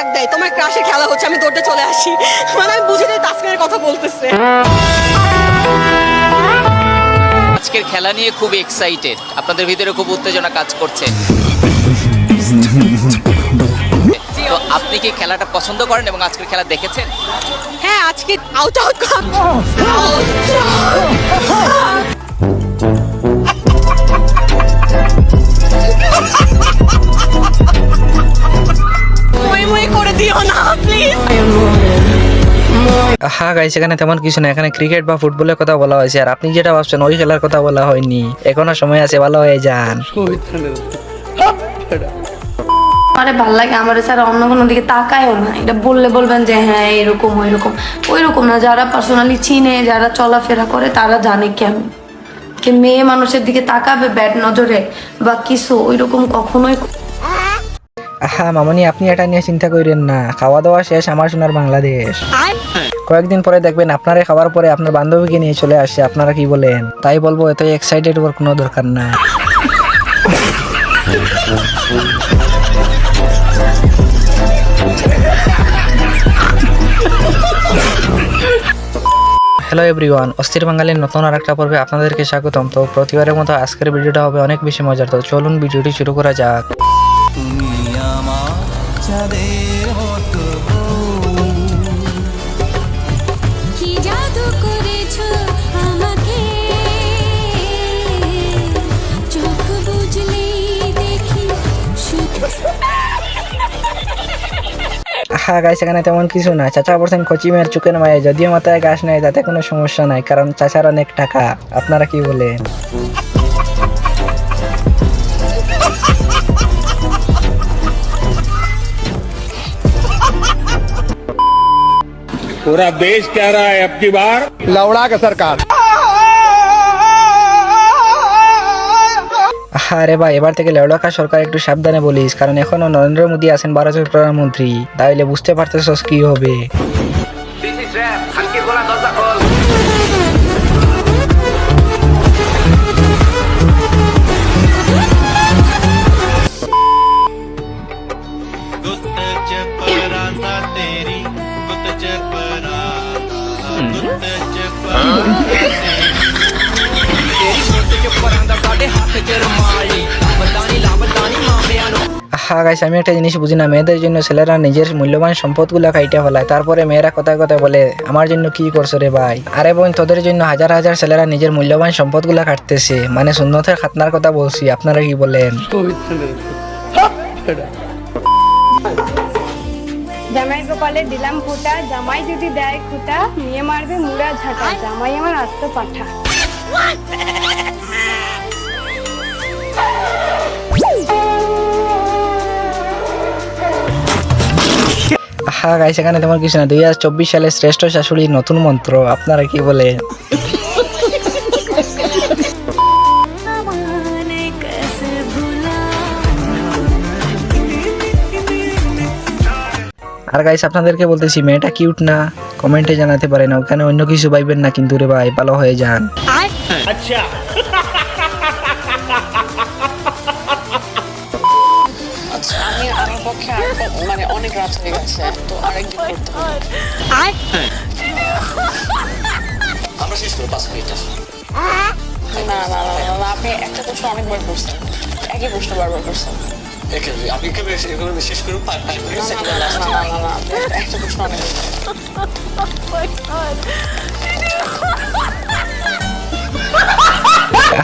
ডাক দেয় তোমার ক্রাশে খেলা হচ্ছে আমি দৌড়তে চলে আসি মানে আমি বুঝি যে তাসকিনের কথা বলতেছে আজকের খেলা নিয়ে খুব এক্সাইটেড আপনাদের ভিতরে খুব উত্তেজনা কাজ করছে তো আপনি কি খেলাটা পছন্দ করেন এবং আজকের খেলা দেখেছেন হ্যাঁ আজকে আউট আউট দিও না প্লিজ হ্যাঁ গাইস এখানে তেমন কিছু না। এখানে ক্রিকেট বা ফুটবলের কথা বলা হয়েছে। আর আপনি যেটা ভাবছেন ওই খেলার কথা বলা হয়নি। এখনও সময় আছে ভালো হয়ে যান। আমারে ভালো লাগে আমার স্যার অন্য কোনো দিকে তাকায়ও না। এটা বললে বলবেন যে হ্যাঁ এরকম ওই রকম ওই রকম না যারা পার্সোনালি চিনে যারা চলাফেরা করে তারা জানে কেমন কি মেয়ে মানুষের দিকে তাকাবে ব্যাড নজরে বা কিছু? ওই রকম কখনোই হ্যাঁ মামনি আপনি এটা নিয়ে চিন্তা করেন না। খাওয়া দাওয়া শেষ আমার সোনার বাংলাদেশ। কয়েকদিন পরে দেখবেন আপনারে খাওয়ার পরে আপনার বান্ধবীকে নিয়ে চলে আসে আপনারা কি বলেন? তাই বলব এত এক্সাইটেড হওয়ার কোনো দরকার না। হ্যালো এভরিওয়ান অস্থির বাঙালির নতুন আর একটা পর্বে আপনাদেরকে স্বাগতম। তো প্রতিবারের মতো আজকের ভিডিওটা হবে অনেক বেশি মজার। তো চলুন ভিডিওটি শুরু করা যাক। কি জাদু করেছ আমাকে? চোখ বুঝলেই দেখি হ্যাঁ গাইস এখানে তেমন কিছু না। চাচা বলছেন কচি মেয়ের চুকের মায়ে যদিও মাথায় গাছ নেই তাতে কোনো সমস্যা নাই কারণ চাচার অনেক টাকা। আপনারা কি বলেন? पूरा देश कह रहा है अब की बार लवड़ा का सरकार আরে ভাই এবার থেকে লেওড়াকা সরকার একটু সাবধানে বলিস কারণ এখনো নরেন্দ্র মোদী আছেন ভারতের প্রধানমন্ত্রী তাইলে বুঝতে পারতেছস কি হবে হ্যাঁ গাইস আমি একটা জিনিস বুঝি না। মেয়েদের জন্য ছেলেরা নিজের মূল্যবান সম্পদগুলো খাইতে ফেলায়। তারপরে মেয়েরা কথায় কথায় বলে আমার জন্য কি করছ রে ভাই? আরে বোন তোদের জন্য হাজার হাজার ছেলেরা নিজের মূল্যবান সম্পদগুলো কাটতেছে মানে সুন্নতের খাতনার কথা বলছি আপনারা কি বলেন? জামাই কপালে দিলাম জামাই যদি দেয় খোটা নিয়ে মারবে মুড়া ঝাঁটা জামাই আমার আস্ত পাঠা হ্যাঁ হা গাইস এখানে তেমন কিছু না। দুই হাজার চব্বিশ সালে শ্রেষ্ঠ শাশুড়ি নতুন মন্ত্র, আপনারা কি বলে? আর গাইস আপনাদেরকে বলতেছি, মেয়েটা কিউট না কমেন্টে জানাতে পারেন, ওখানে অন্য কিছু পাইবেন না, কিন্তু রে ভাই, ভালো হয়ে যান। আচ্ছা। রাত হয়ে গেছে তো আরেকদিন করতে হবে আয় আমরা শেষ করব পাঁচ মিনিট না না না আপনি একটা প্রশ্ন অনেকবার করছেন একই প্রশ্ন বারবার করছেন আপনি শেষ করুন না না না না না না না একটা প্রশ্ন অনেক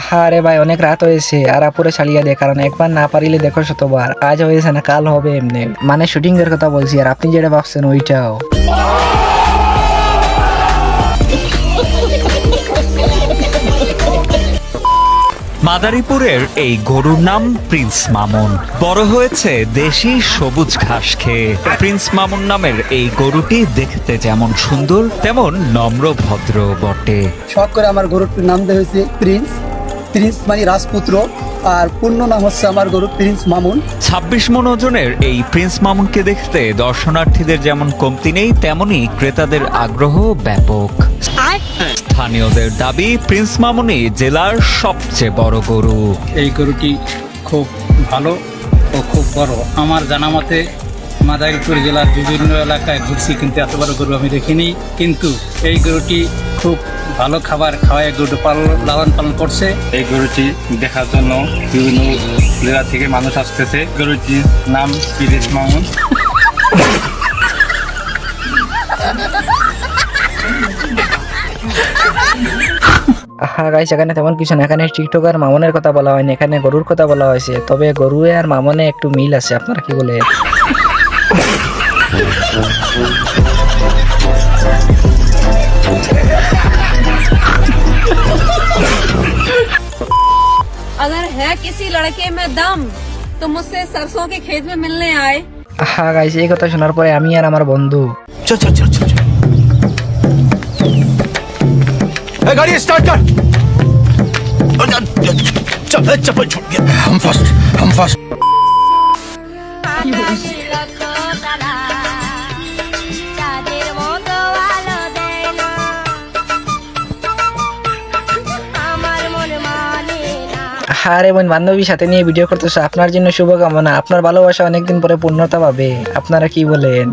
হ্যাঁ রে ভাই অনেক রাত হয়েছে। আর আপুরে ছাড়িয়ে দে কারণ একবার না পারিলে দেখো শতবার। আজ হয়েছে না কাল হবে এমনি। মানে শুটিং এর কথা বলছি আর আপনি যেটা ভাবছেন ওইটাও। মাদারীপুরের এই গরুর নাম প্রিন্স মামুন। বড় হয়েছে দেশি সবুজ ঘাস খেয়ে। প্রিন্স মামুন নামের এই গরুটি দেখতে যেমন সুন্দর তেমন নম্র ভদ্র বটে। শখ করে আমার গরুটির নাম দেওয়া হয়েছে প্রিন্স। প্রিন্স মানে রাজপুত্র আর পূর্ণ নাম হচ্ছে আমার গরু প্রিন্স মামুন। ছাব্বিশ মন ওজনের এই প্রিন্স মামুনকে দেখতে দর্শনার্থীদের যেমন কমতি নেই তেমনি ক্রেতাদের আগ্রহ ব্যাপক। স্থানীয়দের দাবি প্রিন্স মামুনি জেলার সবচেয়ে বড় গরু। এই গরুটি খুব ভালো ও খুব বড়। আমার জানা মতে মাদারীপুর জেলার বিভিন্ন এলাকায় ঘুরছি কিন্তু এত বড় গরু আমি দেখিনি। কিন্তু এই গরুটি খুব ভালো খাবার খাওয়ায় গরুটি পালন লালন পালন করছে। এই গরুটি দেখার জন্য বিভিন্ন জেলা থেকে মানুষ আসতেছে। গরুটির নাম বিদেশ মামুন। হ্যাঁ গাইস এখানে তেমন কিছু না। এখানে টিকটক আর মামনের কথা বলা হয়নি এখানে গরুর কথা বলা হয়েছে। তবে গরু আর মামনে একটু মিল আছে আপনারা কি বলে? है किसी लड़के में दम तो मुझसे सरसों के खेत में मिलने आए হ্যাঁ গাইস এই কথা শোনার পরে আমি আর আমার বন্ধু गाड़ी स्टार्ट कर चल चप्पल छूट गया हम फर्स्ट हम फर्स्ट না হ্যাঁ রে বোন বান্ধবীর সাথে নিয়ে ভিডিও করতেছো আপনার জন্য শুভকামনা। আপনার ভালোবাসা অনেকদিন পরে পূর্ণতা পাবে। আপনারা কি বলেন?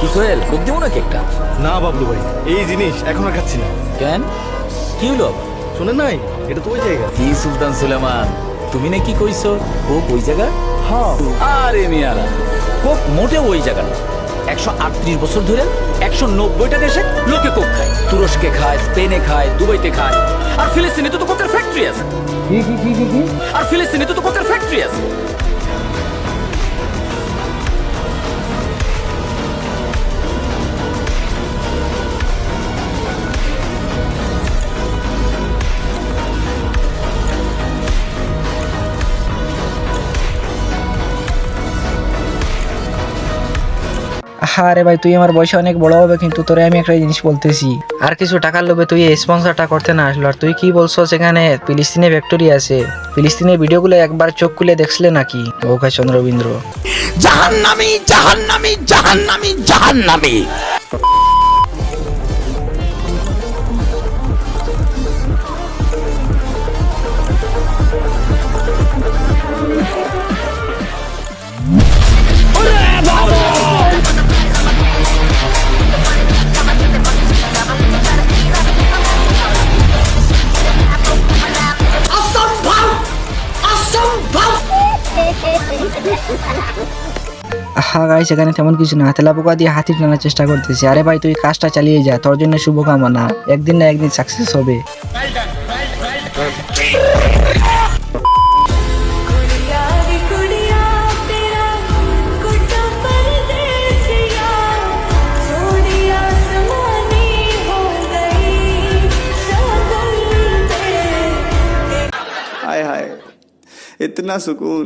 কি সোহেল কোক দেবো নাকি একটা? না বাবলু ভাই এই জিনিস এখন আর খাচ্ছি না। কেন? কি হলো শোনেন নাই এটা তো ওই জায়গা। কি সুলতান সুলেমান তুমি নাকি কইছো ও ওই জায়গা? হ্যাঁ। আরে মিয়ারা। কোক মোটেও ওই জায়গা না। একশো আটত্রিশ বছর ধরে একশো নব্বইটা দেশে লোকে কোক খায়। তুরস্কে খায় স্পেনে খায় দুবাইতে খায়। আর ফিলিস্তিনে তো কোকের ফ্যাক্টরি আছে। আর ফিলিস্তিনে তো তো কোকের ফ্যাক্টরি আছে। হ্যাঁ রে ভাই, তুই আমার বয়সে অনেক বড় হবে, কিন্তু তোরে আমি একটা জিনিস বলতেছি। আর কিছু টাকার লোভে তুই স্পন্সরটা করতে না আসলো। আর তুই কি বলছো সেখানে ফিলিস্তিনে ফ্যাক্টরি আছে। ফিলিস্তিনের ভিডিওগুলো একবার চোখ খুলে দেখছিলে নাকি? ওখা চন্দ্রবিন্দ্র জাহান্নামী জাহান্নামী জাহান্নামী জাহান্নামী। হ্যাঁ গাইস এখানে তেমন কিছু না তেলা পোকা দিয়ে হাতি টানার চেষ্টা করতেছি আরে ভাই তুই কাজটা চালিয়ে যা তোর জন্য শুভকামনা একদিন না একদিন সাকসেস হবে हाय हाय इतना सुकून